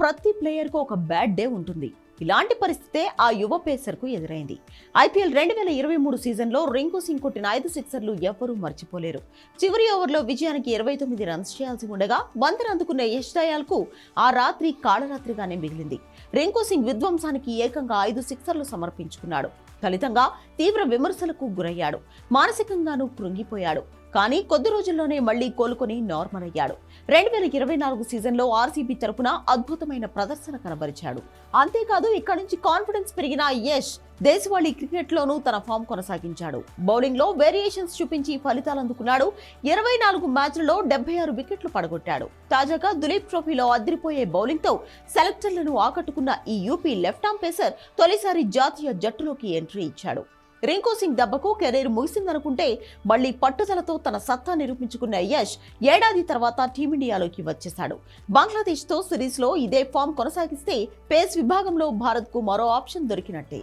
ప్రతి ప్లేయర్కు ఒక bad day ఉంటుంది. ఇలాంటి పరిస్థితే ఆ యువ పేసర్కు ఎదురైంది. ఐపీఎల్ రెండు వేల ఇరవై మూడు సీజన్లో రింకు సింగ్ కొట్టిన ఐదు సిక్సర్లు ఎవ్వరూ మర్చిపోలేరు. చివరి ఓవర్లో విజయానికి ఇరవై తొమ్మిది రన్స్ చేయాల్సి ఉండగా బందర్ అందుకున్న యష్ దయాల్కు ఆ రాత్రి కాళరాత్రిగానే మిగిలింది. రింకు సింగ్ విధ్వంసానికి ఏకంగా ఐదు సిక్సర్లు సమర్పించుకున్నాడు. ఫలితంగా తీవ్ర విమర్శలకు గురయ్యాడు. మానసికంగానూ కృంగిపోయాడు. కానీ కొద్ది రోజుల్లోనే మళ్ళీ కోలుకొని నార్మల్ అయ్యాడు. రెండు వేల ఇరవై నాలుగు సీజన్లో ఆర్సీబీ తరపున అద్భుతమైన ప్రదర్శన కనబరిచాడు. అంతేకాదు ఇక్కడి నుంచి కాన్ఫిడెన్స్ పెరిగిన యష్ దేశవాళీ క్రికెట్లోనూ తన ఫామ్ కొనసాగించాడు. బౌలింగ్లో వేరియేషన్స్ చూపించి ఫలితాలు అందుకున్నాడు. ఇరవై నాలుగు మ్యాచ్లలో డెబ్బై ఆరు వికెట్లు పడగొట్టాడు. తాజాగా దులీప్ ట్రోఫీలో అదిరిపోయే బౌలింగ్తో సెలెక్టర్లను ఆకట్టుకున్న ఈ యూపీ లెఫ్ట్ ఆర్మ్ పేసర్ తొలిసారి జాతీయ జట్టులోకి ఎంట్రీ ఇచ్చాడు. రింకు సింగ్ దెబ్బకు కెరీర్ ముగిసిందనుకుంటే మళ్ళీ పట్టుదలతో తన సత్తా నిరూపించుకున్న యష్ ఏడాది తర్వాత టీమిండియాలోకి వచ్చేశాడు. బంగ్లాదేశ్తో సిరీస్లో ఇదే ఫామ్ కొనసాగిస్తే పేస్ విభాగంలో భారత్కు మరో ఆప్షన్ దొరికినట్టే.